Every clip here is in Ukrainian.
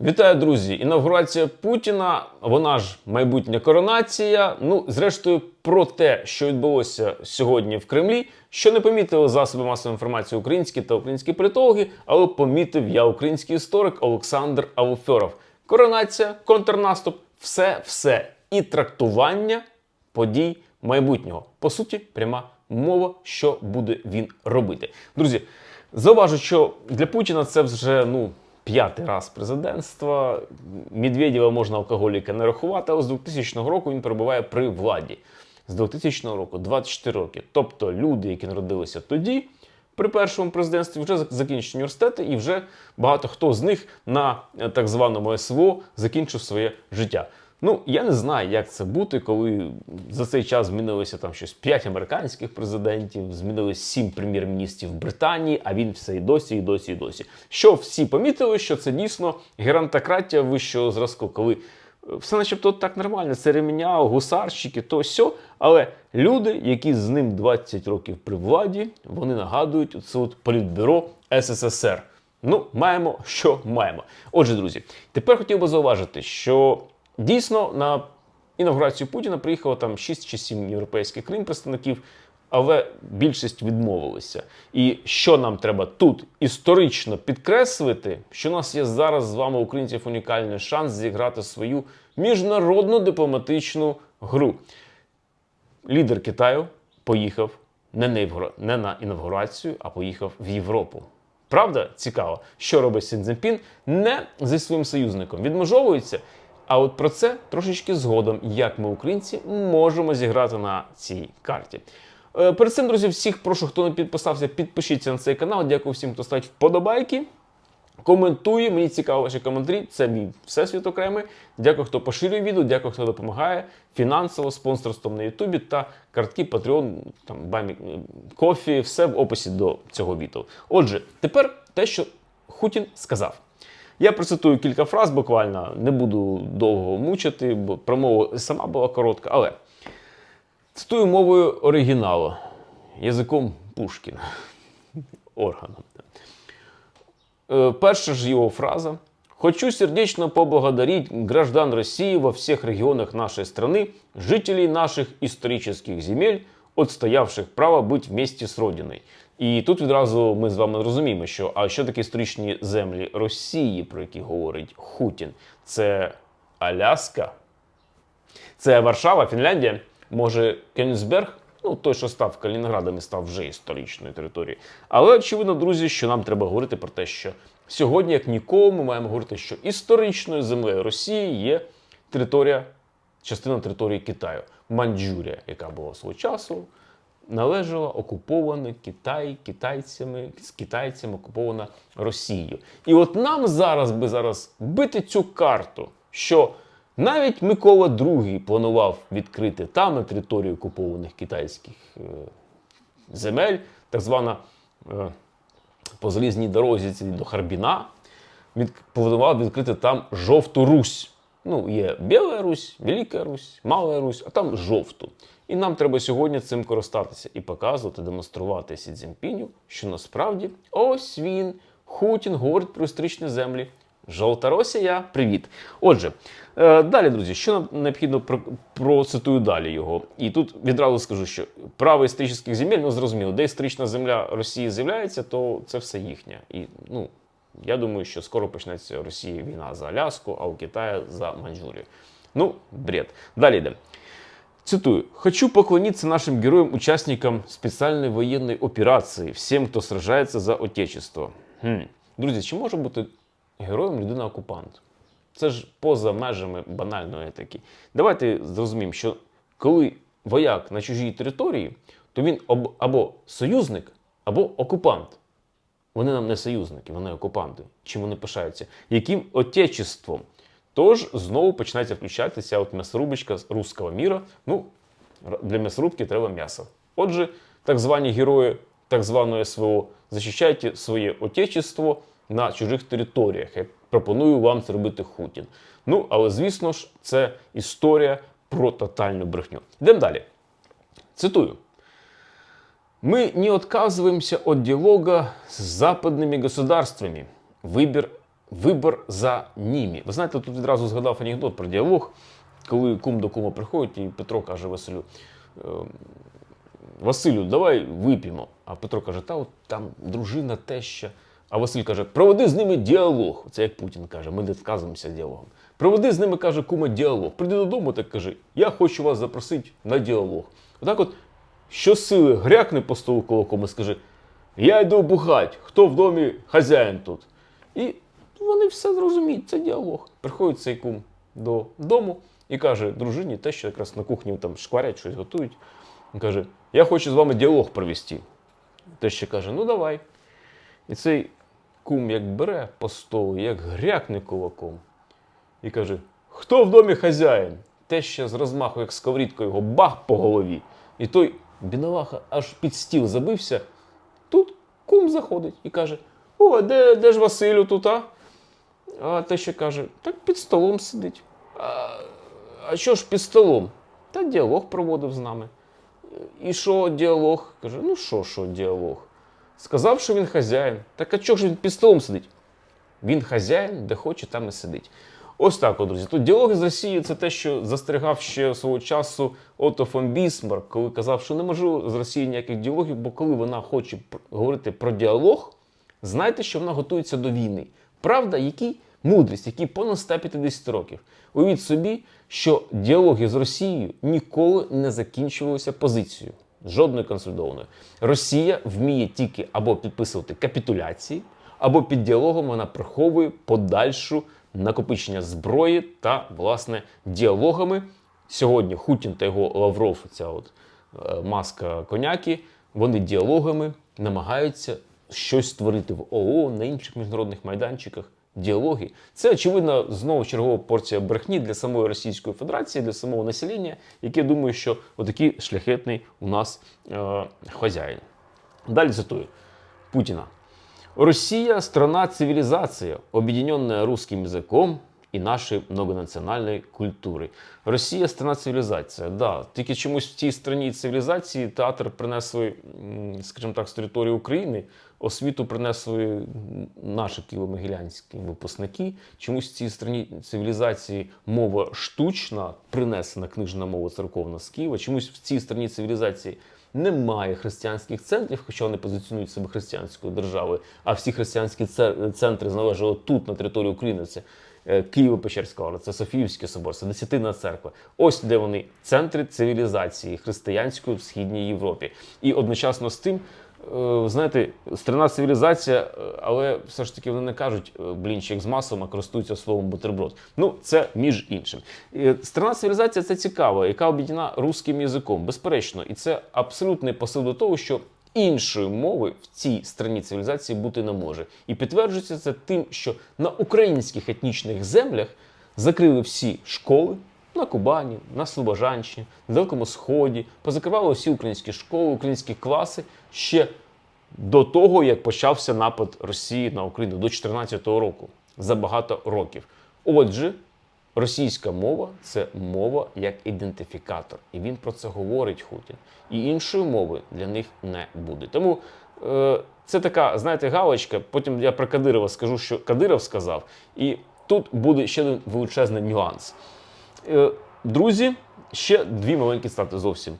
Вітаю, друзі! Інавгурація Путіна, вона ж майбутня коронація. Ну, зрештою, про те, що відбулося сьогодні в Кремлі, що не помітили засоби масової інформації українські та українські політологи, але помітив я, український історик Олександр Ауфьоров. Коронація, контрнаступ, все, все і трактування подій майбутнього. По суті, пряма мова, що буде він робити. Друзі, зауважу, що для Путіна це вже ну. П'ятий раз президентства. Медведєва можна алкоголіка не рахувати, але з 2000 року він перебуває при владі. З 2000 року 24 роки. Тобто люди, які народилися тоді, при першому президентстві, вже закінчили університети, і вже багато хто з них на е, так званому СВО закінчив своє життя. Ну, я не знаю, як це бути, коли за цей час змінилося там щось 5 американських президентів, змінилось 7 прем'єр-міністрів Британії, а він все і досі, і досі, і досі. Що всі помітили, що це дійсно герантократія вищого зразку, коли е, все начебто так нормально, це гусарщики, то сьо. Але люди, які з ним 20 років при владі, вони нагадують це от політбюро СССР. Ну, маємо, що маємо. Отже, друзі, тепер хотів би зауважити, що дійсно на інаугурацію Путіна приїхало там 6 чи 7 європейських країн представників, але більшість відмовилися. І що нам треба тут історично підкреслити, що у нас є зараз з вами, українців, унікальний шанс зіграти свою міжнародну дипломатичну гру. Лідер Китаю поїхав не на, інавгурацію, а поїхав в Європу. Правда, цікаво, що робить Сін Цзіньпін не зі своїм союзником. Відмежовується. А от про це трошечки згодом, як ми, українці, можемо зіграти на цій карті. Е, Перед цим, друзі, всіх прошу, хто не підписався, підпишіться на цей канал. Дякую всім, хто ставить вподобайки. Коментує, мені цікаво ваші коментарі. Це мій всесвіт окремий. Дякую, хто поширює відео, дякую, хто допомагає фінансово, спонсорством на Ютубі та картки Patreon, там бамі кофі, все в описі до цього відео. Отже, тепер те, що Хутін сказав. Я процитую кілька фраз буквально, не буду довго мучити, бо промова сама була коротка, але цитую мовою оригіналу, язиком Пушкіна, органом. Э, Перша же его фраза. «Хочу сердечно поблагодарить граждан России во всех регионах нашей страны, жителей наших исторических земель, отстоявших право быть вместе з Родиною». І тут відразу ми з вами розуміємо, що а що таке історичні землі Росії, про які говорить Хутін? Це Аляска, це Варшава, Фінляндія, може Кенігсберг, ну той, що став Калінінградом і став вже історичною територією. Але очевидно, друзі, що нам треба говорити про те, що сьогодні, як ніколи, ми маємо говорити, що історичною землею Росії є територія, частина території Китаю, Манджурія, яка була свого часу. Належала окупована Китай китайцями з китайцями окупована Росією. І от нам зараз би зараз бити цю карту, що навіть Микола II планував відкрити там на території окупованих китайських е, земель, так звана е, по залізній дорозі до Харбіна, від, планував відкрити там жовту Русь. Ну, є Біла Русь, Велика Русь, Мала Русь, а там жовту. І нам треба сьогодні цим користатися і показувати, демонструвати Сі Цзіньпіню, що насправді ось він, Хутін, говорить про історичні землі. Жовта Росія, привіт. Отже, е, далі, друзі, що нам необхідно про- процитую далі його. І тут відразу скажу, що право історичних земель, ну зрозуміло, де історична земля Росії з'являється, то це все їхнє. І ну, я думаю, що скоро почнеться Росії війна за Аляску, а у Китаю за Маньчжурію. Ну, бред. Далі йде. Цитую. «Хочу поклониться нашим героям, участникам специальной военной операции, всем, кто сражается за Отечество». Хм. Друзі, чи може бути героєм людина-окупант? Це ж поза межами банальної етики. Давайте зрозуміємо, що коли вояк на чужій території, то він або союзник, або окупант. Вони нам не союзники, вони окупанти. Чим вони пишаються? Яким отечеством? Тож знову починається включатися от м'ясорубочка з руського міра. Ну, для м'ясорубки треба м'ясо. Отже, так звані герої так званої СВО захищають своє отечество на чужих територіях. Як пропоную вам це робити Хутін. Ну, але звісно ж, це історія про тотальну брехню. Йдемо далі. Цитую. Мы не отказываемся от диалога с западными государствами. Выбор вибор за ними. Ви знаєте, тут відразу згадав анекдот про діалог, коли кум до кума приходить, і Петро каже Василю. «Е, Василю, давай вип'ємо. А Петро каже: та от там дружина, теща. А Василь каже: проведи з ними діалог. Це як Путін каже, ми не відказуємося діалогом. Проведи з ними, каже, кума, діалог. Прийди додому, так каже, я хочу вас запросити на діалог. Отак от щосили грякне по столу кулаком і скаже: Я йду бухать, хто в домі хазяїн тут. І вони все зрозуміють, це діалог. Приходить цей кум додому і каже дружині, те, що якраз на кухні там шкварять, щось готують. Він каже: Я хочу з вами діалог провести. Те ще каже, ну давай. І цей кум як бере по столу, як грякне кулаком. І каже: Хто в домі хазяїн? Те ще з розмаху, як сковорідкою його бах по голові. І той бідолаха аж під стіл забився. Тут кум заходить і каже: О, де, де ж Василю тут, а? А те ще каже, так під столом сидить. А, а що ж під столом? Та діалог проводив з нами. І що діалог? Каже, ну що, що діалог? Сказав, що він хазяїн. Так а чого ж він під столом сидить? Він хазяїн, де хоче, там і сидить. Ось так, друзі. Тут діалоги з Росією це те, що застерігав ще свого часу Отто фон Бісмарк, коли казав, що не можу з Росією ніяких діалогів, бо коли вона хоче говорити про діалог, знайте, що вона готується до війни. Правда, який мудрість, який понад 150 років. Уявіть собі, що діалоги з Росією ніколи не закінчувалися позицією. Жодної консолідованої. Росія вміє тільки або підписувати капітуляції, або під діалогом вона приховує подальшу накопичення зброї та, власне, діалогами. Сьогодні Хутін та його Лавров, ця от е, маска коняки, вони діалогами намагаються щось створити в ООН, на інших міжнародних майданчиках. Діалоги це очевидно знову чергова порція брехні для самої Російської Федерації, для самого населення, яке думає, що отакий шляхетний у нас е, хазяїн. Далі цитую Путіна. Россия – страна цивилизации, объединенная русским языком і нашої многонаціональної культури. Росія страна цивілізація. Да, тільки чомусь в цій страні цивілізації театр принесли, скажімо так, з території України, освіту принесли наші києво-могилянські випускники. Чомусь в цій страні цивілізації мова штучна, принесена книжна мова церковна з Києва. Чомусь в цій страні цивілізації немає християнських центрів, хоча вони позиціонують себе християнською державою, а всі християнські центри належали тут, на території України. Це е, Києво-Печерська орда, це Софіївський собор, це Десятина церква. Ось де вони центри цивілізації християнської в східній Європі. І одночасно з тим. Е, Знаєте, страна цивілізація, е, але все ж таки вони не кажуть е, блінчик з маслом, а користуються словом бутерброд. Ну, це між іншим. Страна цивілізація це цікаво, яка об'єднана русським язиком, безперечно. І це абсолютний посил до того, що іншої мови в цій страні цивілізації бути не може. І підтверджується це тим, що на українських етнічних землях закрили всі школи. На Кубані, на Слобожанщині, на Далекому Сході, позакривали всі українські школи, українські класи ще до того, як почався напад Росії на Україну до 2014 року за багато років. Отже, російська мова це мова як ідентифікатор, і він про це говорить Хутін. І іншої мови для них не буде. Тому е, це така, знаєте, галочка. Потім я про Кадирова скажу, що Кадиров сказав, і тут буде ще один величезний нюанс. Е, Друзі, ще дві маленькі стати зовсім.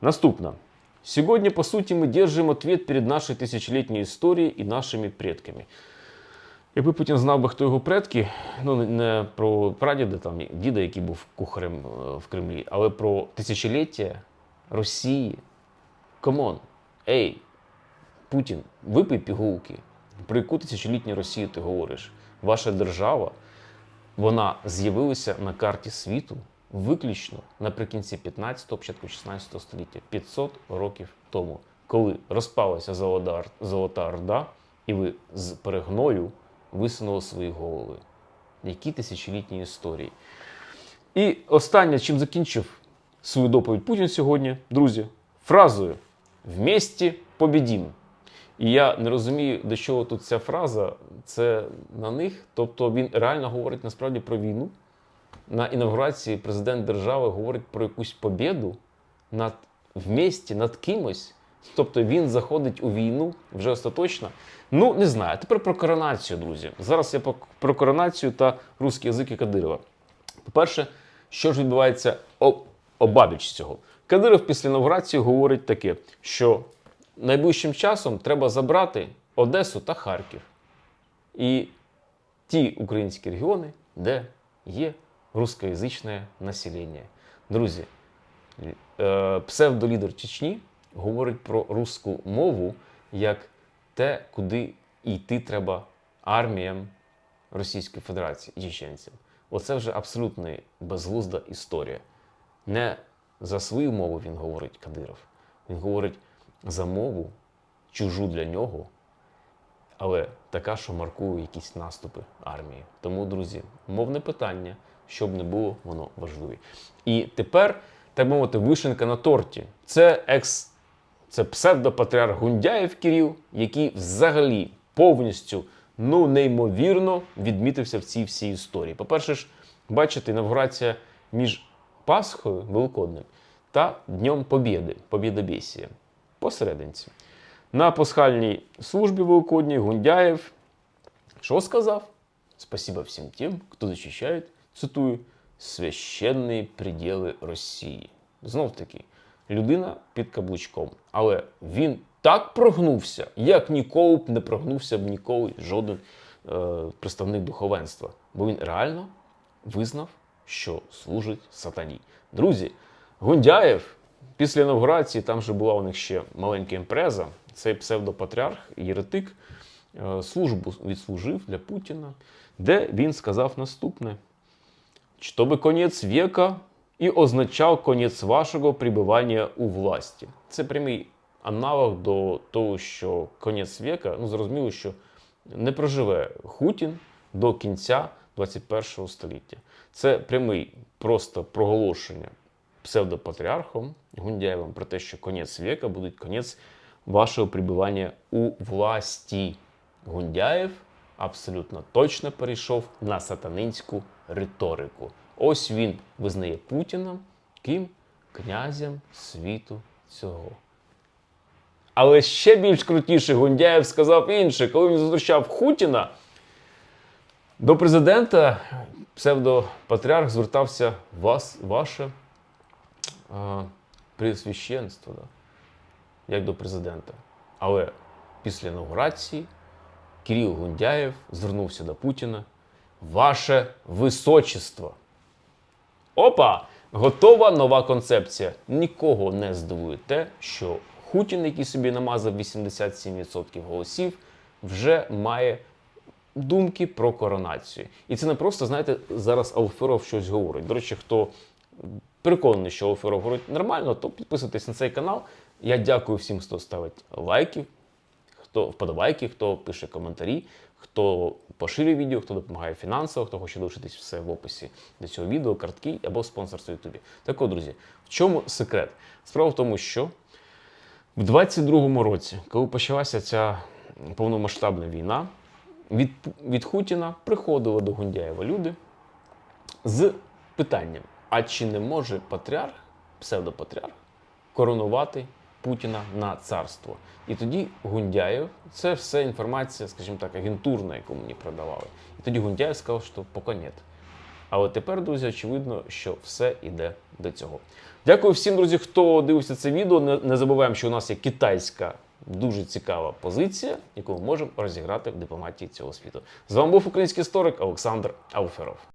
Наступна. Сьогодні, по суті, ми держимо ответ перед нашою тисячолітньою історією і нашими предками. Якби Путін знав би, хто його предки, ну не- про прадіда, там, діда, який був кухарем е, в Кремлі, але про тисячоліття Росії. Камон, ей, Путін, випий пігулки. Про яку тисячолітню Росію ти говориш? Ваша держава, вона з'явилася на карті світу виключно наприкінці 15-го, початку 16 століття, 500 років тому, коли розпалася Золота, Золота Орда, і ви з перегною висунули свої голови. Які тисячолітні історії. І останнє, чим закінчив свою доповідь Путін сьогодні, друзі, фразою «Вместе побідім». І я не розумію, до чого тут ця фраза. Це на них. Тобто він реально говорить насправді про війну. На інавгурації президент держави говорить про якусь побіду над вместе, над кимось. Тобто він заходить у війну вже остаточно. Ну, не знаю. Тепер про коронацію, друзі. Зараз я про коронацію та русський язик і Кадирова. По-перше, що ж відбувається обабіч цього? Кадиров після інаугурації говорить таке, що найближчим часом треба забрати Одесу та Харків. І ті українські регіони, де є рускоязичне населення. Друзі, е, псевдолідер Чечні говорить про русську мову як те, куди йти треба арміям Російської Федерації і чеченцям. Оце вже абсолютно безглузда історія. Не за свою мову він говорить Кадиров. Він говорить за мову, чужу для нього, але така, що маркує якісь наступи армії. Тому, друзі, мовне питання, щоб не було, воно важливе. І тепер, так мовити, вишенка на торті. Це екс, це псевдопатріарх Гундяєв Кирил, який взагалі повністю ну неймовірно відмітився в цій всій історії. По-перше ж, бачите, інавгурація між Пасхою Великоднем та Днем Побєди, Побєдобєсія, посерединці. На пасхальній службі Великодній Гундяєв що сказав? Спасибо всім тим, хто захищає, цитую, священні приділи Росії. Знов таки, людина під каблучком. Але він так прогнувся, як ніколи б не прогнувся б ніколи жоден е, представник духовенства. Бо він реально визнав, що служить сатані. Друзі, Гундяєв після інаугурації, там же була у них ще маленька імпреза, цей псевдопатріарх, єретик, е, службу відслужив для Путіна, де він сказав наступне: «Чтобы конець века і означав конець вашого прибування у власті. Це прямий аналог до того, що конець века, ну зрозуміло, що не проживе Хутін до кінця 21 століття. Це прямий просто проголошення псевдопатріархом Гундяєвим про те, що конець віка буде конець вашого прибування у власті. Гундяєв абсолютно точно перейшов на сатанинську риторику. Ось він визнає Путіна ким князем світу цього. Але ще більш крутіше Гундяєв сказав інше, коли він зустрічав Хутіна. До президента псевдопатріарх звертався вас, ваше а, пресвященство, да, як до президента. Але після інаугурації Кирил Гундяєв звернувся до Путіна. Ваше височество. Опа! Готова нова концепція. Нікого не здивує те, що Хутін, який собі намазав 87% голосів, вже має думки про коронацію. І це не просто, знаєте, зараз Алферов щось говорить. До речі, хто переконаний, що Алферов говорить нормально, то підписуйтесь на цей канал. Я дякую всім, хто ставить лайки, хто вподобайки, хто пише коментарі, хто поширює відео, хто допомагає фінансово, хто хоче долучитись все в описі до цього відео, картки або спонсорство Ютубі. Так от, друзі, в чому секрет? Справа в тому, що в 22-му році, коли почалася ця повномасштабна війна, від, від Хутіна приходили до Гундяєва люди з питанням: а чи не може патріарх, псевдопатріарх, коронувати Путіна на царство? І тоді Гундяєв, це все інформація, скажімо так, агентурна, яку мені продавали. І тоді Гундяєв сказав, що поки ні. Але тепер, друзі, очевидно, що все йде до цього. Дякую всім, друзі, хто дивився це відео. Не забуваємо, що у нас є китайська дуже цікава позиція, яку ми можемо розіграти в дипломатії цього світу. З вами був український історик Олександр Ауферов.